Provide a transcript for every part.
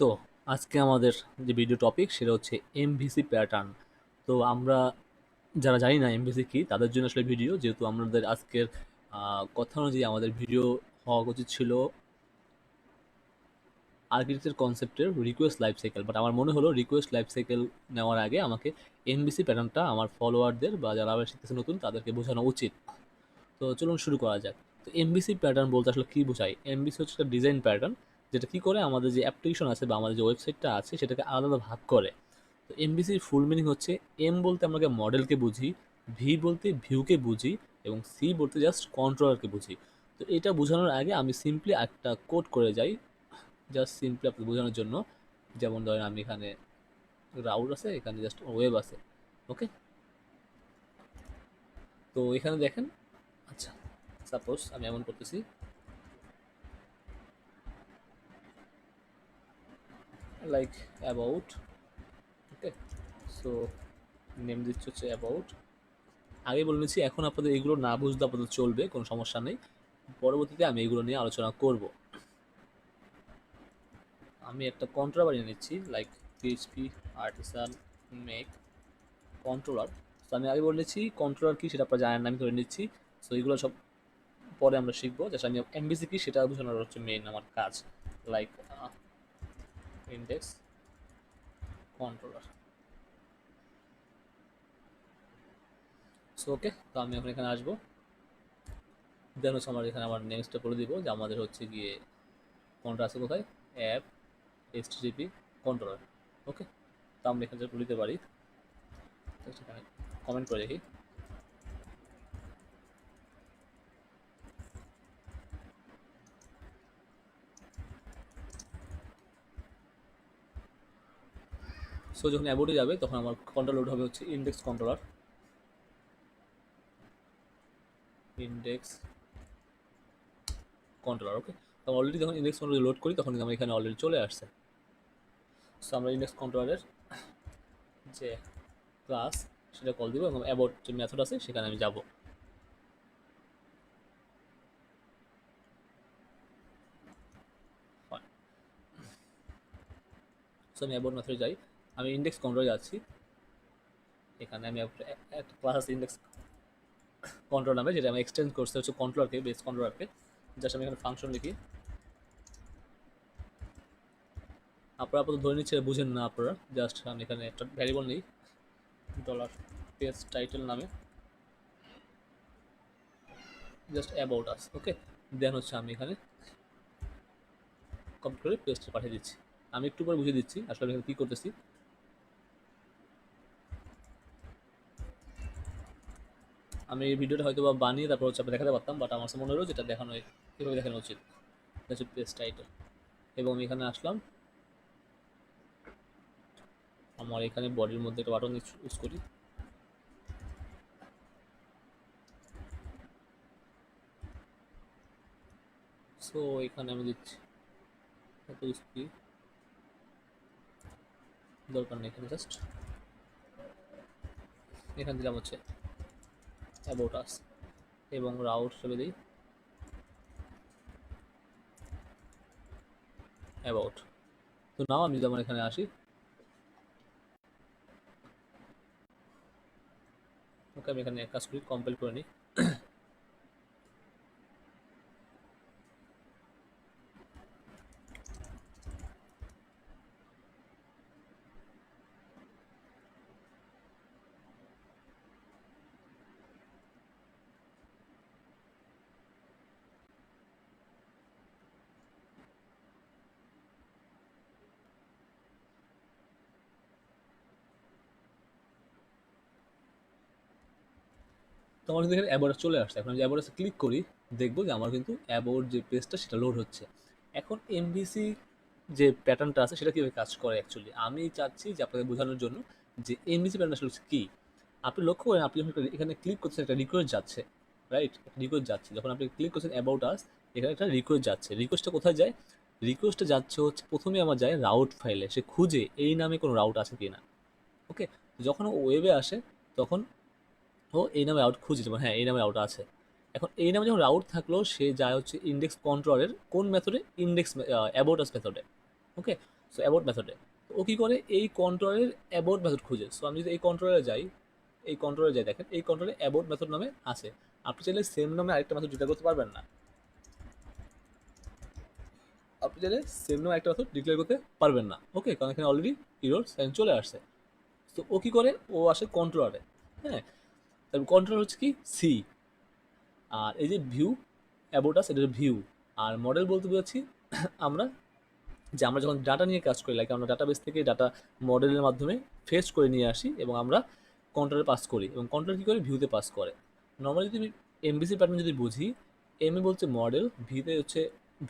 তো আজকে আমাদের যে ভিডিও টপিক সেটা হচ্ছে এমভিসি প্যাটার্ন তো আমরা যারা জানি না এমভিসি কি, তাদের জন্য আসলে ভিডিও যেহেতু আমাদের আজকের কথা অনুযায়ী আমাদের ভিডিও হওয়া উচিত ছিল আর্কিটেক্টের কনসেপ্টের রিকোয়েস্ট লাইফ সাইকেল বাট আমার মনে হলো রিকোয়েস্ট লাইফ সাইকেল নেওয়ার আগে আমাকে এমবিসি প্যাটার্নটা আমার ফলোয়ারদের বা যারা আবার শিখতেছে নতুন, তাদেরকে বোঝানো উচিত। তো চলুন শুরু করা যাক। তো এমবিসি প্যাটার্ন বলতে আসলে কী বোঝায়? এমবিসি হচ্ছে একটা ডিজাইন প্যাটার্ন যেটা কী করে? আমাদের যে অ্যাপ্লিকেশন আছে বা আমাদের যে ওয়েবসাইটটা আছে, সেটাকে আলাদা ভাগ করে। তো এমবিসির ফুল মিনিং হচ্ছে এম বলতে আমরা মডেলকে বুঝি ভি বলতে ভিউকে বুঝি, এবং সি বলতে জাস্ট কন্ট্রোলারকে বুঝি। তো এটা বোঝানোর আগে আমি সিম্পলি একটা কোড করে যাই জাস্ট সিম্পলি আপনি বোঝানোর জন্য। যেমন ধরেন আমি এখানে রাউট আছে, এখানে জাস্ট ওয়েব আছে ওকে তো এখানে দেখেন আচ্ছা সাপোজ আমি এমন করতেছি। Like about okay so name দিচ্ছে হচ্ছে অ্যাবাউট আগে বলে নিচ্ছি, এখন আপনাদের এগুলো না বুঝতে আপনাদের চলবে, কোনো সমস্যা নেই। পরবর্তীতে আমি এগুলো নিয়ে আলোচনা করব। আমি একটা কন্ট্রোলার বানিয়ে নিচ্ছি like PHP artisan make controller তো আমি আগে বলে নিচ্ছি কন্ট্রোলার কী সেটা আপনারা জানেন আমি করে নিচ্ছি। সো এগুলো সব পরে আমরা শিখব। জাস্ট আমি এমবিসি কি সেটা বোঝানোর হচ্ছে মেইন আমার কাজ like index controller so okay তো আমি এখন এখানে আসব। দেন হচ্ছে আমার এখানে আমার নেক্সটটা করে দিব যে আমাদের হচ্ছে গিয়ে কোনটা আছে কোথায়? অ্যাপ এইচটিটিপি কন্ট্রোলার ওকে তো আমরা এখানে বলে দিতে পারি। কমেন্ট করে দেখি। সো যখন অ্যাবোর্ডে যাবে, তখন আমার কন্ট্রোল লোড হবে হচ্ছে index controller index controller okay তো অলরেডি যখন ইন্ডেক্স কন্ট্রোলার লোড করি, তখন আমার এখানে অলরেডি চলে আসছে। সো আমরা ইন্ডেক্স কন্ট্রোলারের যে ক্লাস সেটা কল দিব এবং অ্যাবাউট যে মেথড আছে, সেখানে আমি যাব। সো আমি অ্যাবাউট মেথডে যাই। আমি ইন্ডেক্স কন্ট্রোলে যাচ্ছি এখানে আমি একটা- ক্লাস ইন্ডেক্স কন্ট্রোল নামে, যেটা আমি এক্সটেন্ড করতে হচ্ছে কন্ট্রোলারকে বেস কন্ট্রোলারকে জাস্ট আমি এখানে ফাংশন লিখি। আপনারা আপাতত ধরে নিচ্ছে বুঝেন না আপনারা। জাস্ট আমি এখানে একটা ভ্যারিয়েবল নিই ডলার পেজ টাইটেল নামে। Just about us okay then হচ্ছে আমি এখানে কমপ্লিট করে পেজটা পাঠিয়ে দিচ্ছি। আমি একটু পরে বুঝিয়ে দিচ্ছি, আসলে আমি এখানে কী করতেছি। আমি এই ভিডিওটা হয়তো বা বানিয়ে তারপর হচ্ছে দেখাতে পারতাম বাট আমার মনে হলো যেটা দেখানো এভাবে দেখানো উচিত? হচ্ছে টাইটেল এবং এখানে আসলাম। আমার এখানে বডির মধ্যে একটা বাটন ইউজ করি। সো এখানে আমি দিচ্ছি। দরকার নেই এখানে জাস্ট এখানে দিলাম হচ্ছে অ্যাবাউট আস এবং রাউট চলে দিই। অ্যাবাউট। তো নাও, আমি যেমন এখানে আসি। ওকে, আমি এখানে এক কাজ করি কম্পেল করে নিই। তো আমার কিন্তু এখানে অ্যাবোর্ড চলে আসছে। এখন আমি অ্যাবোর্ডে ক্লিক করি, দেখব যে আমার কিন্তু অ্যাবোর্ড যে পেজটা সেটা লোড হচ্ছে। এখন এমবিসি যে প্যাটার্নটা আছে, সেটা কীভাবে কাজ করে অ্যাকচুয়ালি আমি চাচ্ছি যে আপনাদের বোঝানোর জন্য যে এমবিসি প্যাটার্ন আসলে কী? আপনি লক্ষ্য করেন, আপনি যখন এখানে ক্লিক করছেন, একটা রিকোয়েস্ট যাচ্ছে রাইট রিকোয়েস্ট যাচ্ছে। যখন আপনি ক্লিক করছেন অ্যাবাউট আস এখানে একটা রিকোয়েস্ট যাচ্ছে। রিকোয়েস্টটা কোথায় যায়? রিকোয়েস্টটা যাচ্ছে হচ্ছে, প্রথমে আমার যায় রাউট ফাইলে সে খুঁজে এই নামে কোনো রাউট আছে কি না ওকে যখন ওয়েবে আসে, তখন ও এই নামে আউট খুঁজে যেমন হ্যাঁ এই নামে আউট আছে। এখন এই নামে যখন রাউট থাকল, সে যায় হচ্ছে ইন্ডেক্স কন্ট্রোলের কোন মেথডে ইন্ডেক্স অ্যাবোটাস মেথডে ওকে সো অ্যাবোর্ট মেথডে ও কী করে? এই কন্ট্রোলের অ্যাবোর্ট মেথড খুঁজে। সো আমি যদি এই কন্ট্রোলে যাই, এই কন্ট্রোলে যাই, দেখেন, এই কন্ট্রোলে অ্যাবোর্ট মেথড নামে আছে। আপনি চাইলে সেম নামে আরেকটা মেথড ডিক্লেয়ার করতে পারবেন না। আপনি চাইলে সেম নামে একটা মেথড ডিক্লেয়ার করতে পারবেন না। ওকে কারণ এখানে অলরেডি ইরোর সাইন চলে আসছে। তো ও কী করে? ও আসে কন্ট্রোলারে হ্যাঁ? তারপর কন্ট্রোলার হচ্ছে কি? সি আর এই যে ভিউ অ্যাবোটাস এটা ভিউ আর মডেল বলতে বোঝাচ্ছি, আমরা যে আমরা যখন ডাটা নিয়ে কাজ করি লাগে আমরা ডাটাবেস থেকে ডাটা মডেলের মাধ্যমে ফেস করে নিয়ে আসি এবং আমরা কন্ট্রোলে পাস করি এবং কন্ট্রোল কী করে? ভিউতে পাস করে। নর্মালি যদি এমবিসি প্যাটার্ন যদি বুঝি এম এ বলছে মডেল ভিতে হচ্ছে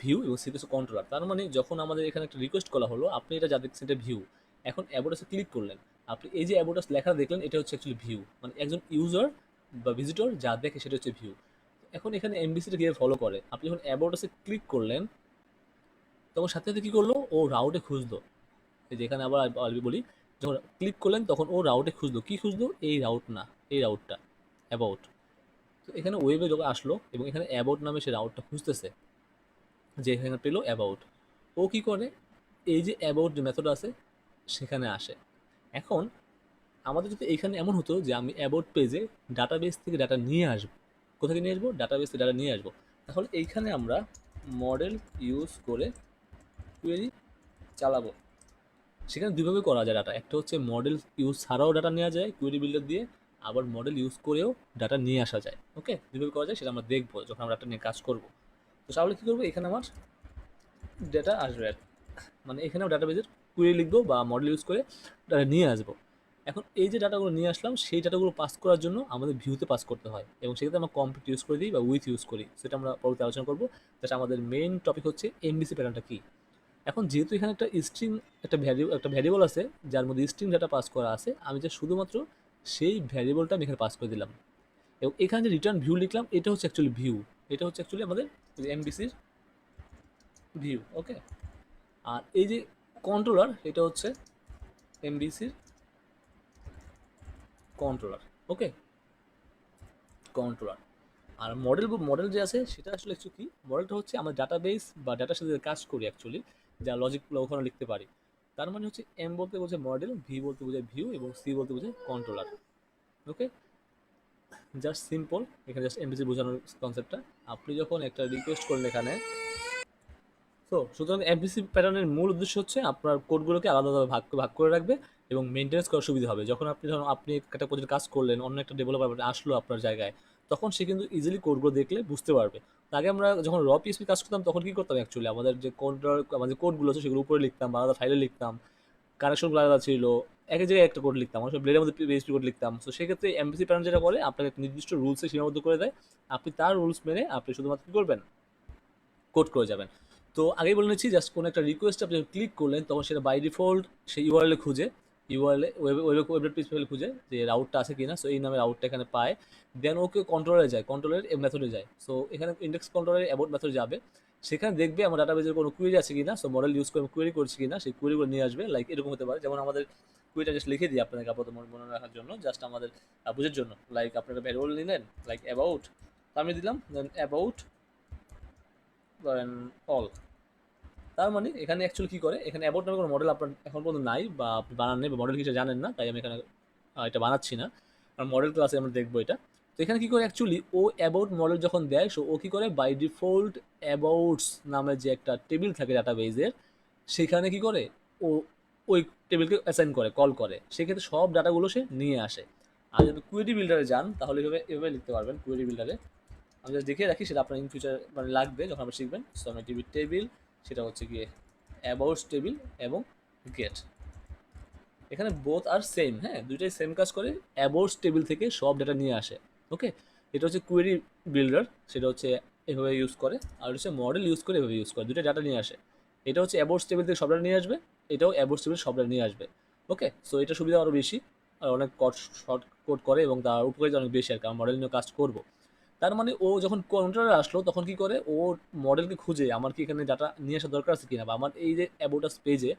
ভিউ এবং সিতে হচ্ছে কন্ট্রোলার তার মানে যখন আমাদের এখানে একটা রিকোয়েস্ট করা হলো, আপনি এটা যা এটা ভিউ এখন অ্যাবোটাসে ক্লিক করলেন। আপনি এই যে অ্যাবোটাস লেখা দেখলেন, এটা হচ্ছে অ্যাকচুয়ালি ভিউ মানে একজন ইউজার বা ভিজিটর যা দেখে সেটা হচ্ছে ভিউ এখন এখানে এমবিসিটা কীভাবে ফলো করে? আপনি যখন অ্যাবোটাসে ক্লিক করলেন, তখন সাথে সাথে কী করল? ও রাউটে খুঁজলো। এই যে এখানে আবার আলবি বলি, যখন ক্লিক করলেন, তখন ও রাউটে খুঁজলো। কী খুঁজলো? এই রাউট না, এই রাউটটা অ্যাবাউট তো এখানে ওয়েবে যখন আসলো, এবং এখানে অ্যাবাউট নামে সে রাউটটা খুঁজতেছে, যে এখানে পেল অ্যাবাউট ও কী করে? এই যে অ্যাবাউট যে মেথড আছে, সেখানে আসে। এখন আমাদের যদি এইখানে এমন হতো যে আমি অ্যাবাউট পেজে ডাটাবেস থেকে ডাটা নিয়ে আসব, কোথা থেকে নিয়ে আসব? ডাটাবেস থেকে ডাটা নিয়ে আসব। তাহলে এইখানে আমরা মডেল ইউজ করে কুয়েরি চালাবো। সেখানে দুইভাবে করা যায় ডাটা একটা হচ্ছে মডেল ইউজ ছাড়াও ডাটা নেওয়া যায় কুয়েরি বিল্ডার দিয়ে, আবার মডেল ইউজ করেও ডাটা নিয়ে আসা যায়। ওকে দুইভাবে করা যায়, সেটা আমরা দেখব যখন আমরা ডাটা নিয়ে কাজ করব। তো তাহলে কী করব? এখানে আমার ডেটা আসবে আর মানে এখানেও ডাটাবেজের কুয়েরি লিখব বা মডেল ইউজ করে ডাটা নিয়ে আসব। এখন এই যে ডাটাগুলো নিয়ে আসলাম, সেই ডাটাগুলো পাস করার জন্য আমাদের ভিউতে পাস করতে হয় এবং সেক্ষেত্রে আমরা কমপ্লিট ইউজ করে দিই বা উইথ ইউজ করি, সেটা আমরা পরবর্তী আলোচনা করব। যেটা আমাদের মেইন টপিক হচ্ছে এমবিসি প্যাটার্নটা কী? এখন যেহেতু এখানে একটা স্ট্রিং একটা ভ্যারিয়েবল একটা ভ্যারিয়েবল আছে, যার মধ্যে স্ট্রিং ডাটা পাস করা আছে, আমি যে শুধুমাত্র সেই ভ্যারিয়েবলটা আমি এখানে পাস করে দিলাম। এবং এখানে যে রিটার্ন ভিউ লিখলাম, এটা হচ্ছে অ্যাকচুয়ালি ভিউ এটা হচ্ছে অ্যাকচুয়ালি আমাদের এমবিসির ভিউ ওকে আর এই যে কন্ট্রোলার এটা হচ্ছে এমবিসির কন্ট্রোলার ওকে কন্ট্রোলার আর মডেল মডেল যে আছে, সেটা আসলে একটু কি? মডেলটা হচ্ছে আমরা ডাটাবেস বা ডাটার সাথে কাজ করি অ্যাকচুয়ালি যা লজিকগুলো ওখানে লিখতে পারি। তার মানে হচ্ছে এম বলতে বোঝায় মডেল ভি বলতে বোঝায় ভিউ এবং সি বলতে বোঝায় কন্ট্রোলার ওকে জাস্ট সিম্পল এখানে জাস্ট এমবিসি বোঝানোর কনসেপ্টটা আপনি যখন একটা রিকোয়েস্ট করলেন এখানে তো সুতরাং এমবিসি প্যাটার্নের মূল উদ্দেশ্য হচ্ছে আপনার কোডগুলোকে আলাদাভাবে ভাগ ভাগ করে রাখবে এবং মেনটেন্স করার সুবিধা হবে। যখন আপনি ধরুন আপনি একটা প্রজেক্ট কাজ করলেন, অন্য একটা ডেভেলপার আসলো আপনার জায়গায়, তখন সে কিন্তু ইজিলি কোডগুলো দেখলে বুঝতে পারবে। আগে আমরা যখন র পিএসপি কাজ করতাম, তখন কী করতাম অ্যাকচুয়ালি আমাদের যে কোড আমাদের কোডগুলো আছে সেগুলো উপরে লিখতাম, আলাদা ফাইলে লিখতাম কানেকশনগুলো আলাদা ছিল, এক জায়গায় একটা কোড লিখতাম আমরা ব্লেডের মধ্যে পিএসপি কোড লিখতাম। তো সেক্ষেত্রে এমবিসি প্যাটার্ন যেটা বলে, আপনাকে নির্দিষ্ট রুলসে সীমাবদ্ধ করে দেয়। আপনি তার রুলস মেনে আপনি শুধুমাত্র কী করবেন? কোড করে যাবেন। তো আগেই বলে নিচ্ছি জাস্ট কোনো একটা রিকোয়েস্ট আপনি ক্লিক করলেন, তখন সেটা বাই ডিফল্ট সেই ইউআরএলে খুঁজে ইউআরএলে ওয়েব ওয়েব ওয়েব পেজ ফাইলে খুঁজে যে রাউটটা আছে কিনা সো এই নামে রাউটটা এখানে পায়। দেন ওকে কন্ট্রোলারে যায় কন্ট্রোলের মেথডে যায়। সো এখানে ইন্ডেক্স কন্ট্রোলের অ্যাবোট মেথড যাবে। সেখানে দেখবে আমার ডাটাবেজের কোনো কুয়েরি আছে কিনা সো মডেল ইউজ করে কুয়েরি করছি কিনা, সেই কুয়েরিগুলো নিয়ে আসবে। লাইক এরকম হতে পারে। যেমন আমাদের কুয়েরিটা জাস্ট লিখে দিই আপনাকে আপাতত মনে রাখার জন্য জাস্ট আমাদের বুঝের জন্য। লাইক আপনারা ভ্যারিয়েবল নিলেন লাইক অ্যাবাউট আমি দিলাম দেন অ্যাবাউট ধরেন অল তার মানে এখানে অ্যাকচুয়ালি কী করে? এখানে অ্যাবোট নামে কোনো মডেল আপনার এখন পর্যন্ত নাই বা আপনি বানান নেই বা মডেল কিছু জানেন না, তাই আমি এখানে এটা বানাচ্ছি না। কারণ মডেল ক্লাসে আমরা দেখব এটা। তো এখানে কী করে অ্যাকচুয়ালি ও অ্যাবাউট মডেল যখন দেয় সো ও কী করে? বাই ডিফল্ট অ্যাবাউটস নামে যে একটা টেবিল থাকে ডাটাবেজের সেখানে কী করে? ও, ওই টেবিলকে অ্যাসাইন করে কল করে। সেক্ষেত্রে সব ডাটাগুলো সে নিয়ে আসে। আর যদি কুয়েরি বিল্ডারে যান, তাহলে এভাবে এভাবে লিখতে পারবেন কুয়েরি বিল্ডারে আমি জাস্ট দেখে রাখি, সেটা আপনার ইন ফিউচার মানে লাগবে, যখন আপনি শিখবেন। সো আমি টেবিল সেটা হচ্ছে গিয়ে অ্যাবাউটস টেবিল এবং গেট এখানে বোথ আর সেম হ্যাঁ? দুইটাই সেম কাজ করে অ্যাবাউটস টেবিল থেকে সব ডাটা নিয়ে আসে ওকে এটা হচ্ছে কুয়েরি বিল্ডার সেটা হচ্ছে এভাবে ইউজ করে, আর হচ্ছে মডেল ইউজ করে এভাবে ইউজ করে দুটো ডাটা নিয়ে আসে। এটা হচ্ছে অ্যাবাউটস টেবিল থেকে সবটা নিয়ে আসবে, এটাও অ্যাবাউটস টেবিল সব ডাটা নিয়ে আসবে ওকে সো এটা সুবিধা আরও বেশি, আর অনেক কট শর্ট কোড করে এবং তার উপকারিতা অনেক বেশি আর কি, আমরা মডেল নিয়ে কাজ করব। তার মানে ও যখন কন্ট্রোলারে আসলো, তখন কি করে? ও মডেলকে খুঁজে, আমার কি এখানে ডাটা নিয়ে আসার দরকার আছে কিনা? বা আমার এই যে অ্যাবোটাস পেজে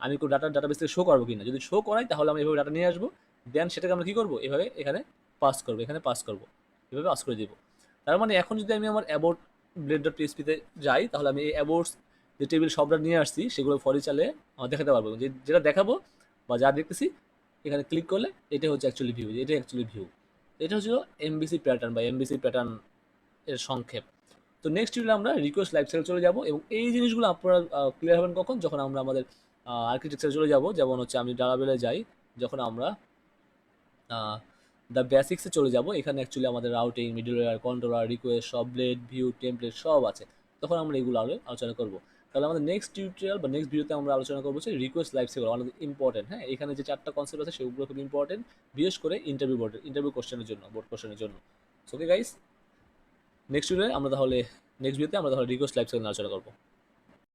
আমি কোনো ডাটা ডাটাবেস থেকে শো করব কিনা? যদি শো করাই, তাহলে আমি এভাবে ডাটা নিয়ে আসব। দেন সেটাকে আমরা কী করব? এভাবে এখানে পাস করব, এখানে পাস করব। এভাবে পাস করে দিব। তার মানে এখন যদি আমি আমার অ্যাবোট ব্লেড ডট পিএসপিতে যাই, তাহলে আমি এই অ্যাবোটস যে টেবিল সবটা নিয়ে আসছি, সেগুলো ফরি চালে আমার দেখাতে পারব। যে যেটা দেখাবো বা যা দেখতেছি, এখানে ক্লিক করলে এটা হচ্ছে অ্যাকচুয়ালি ভিউ এটা অ্যাকচুয়ালি ভিউ এটা হচ্ছিল এমবিসি প্যাটার্ন বা এমবিসি প্যাটার্ন এর সংক্ষেপ। তো নেক্সট টিউটোরিয়ালে আমরা রিকোয়েস্ট লাইফ সাইকেল চলে যাব এবং এই জিনিসগুলো আপনারা ক্লিয়ার হবেন কখন? যখন আমরা আমাদের আর্কিটেকচার চলে যাব। যেমন হচ্ছে আমি ডারাবেলে যাই, যখন আমরা দ্য বেসিক্সে চলে যাব, এখানে অ্যাকচুয়ালি আমাদের রাউটিং মিডলওয়্যার কন্ট্রোলার রিকোয়েস্ট সব ব্লেড ভিউ টেমপ্লেট সব আছে। তখন আমরা এগুলো আলো আলোচনা করব। তাহলে আমাদের নেক্সট টিউটোরিয়াল বা নেক্সট ভিডিওতে আমরা আলোচনা করব রিকোয়েস্ট লাইফ সেগুলো অনেক ইম্পর্টেন্ট হ্যাঁ? এখানে যে চারটা কনসেপ্ট আছে সেগুলো খুব ইম্পর্টেন্ট বিশেষ করে ইন্টারভিউ বোর্ডের ইন্টারভিউ কোশ্চেনের জন্য বোর্ড কোশ্চেনের জন্য। ওকে গাইস নেক্সট ভিডিওতে আমরা তাহলে নেক্সট ভিডিওতে আমরা তাহলে রিকোয়েস্ট লাইফ সেগুলো আলোচনা করব।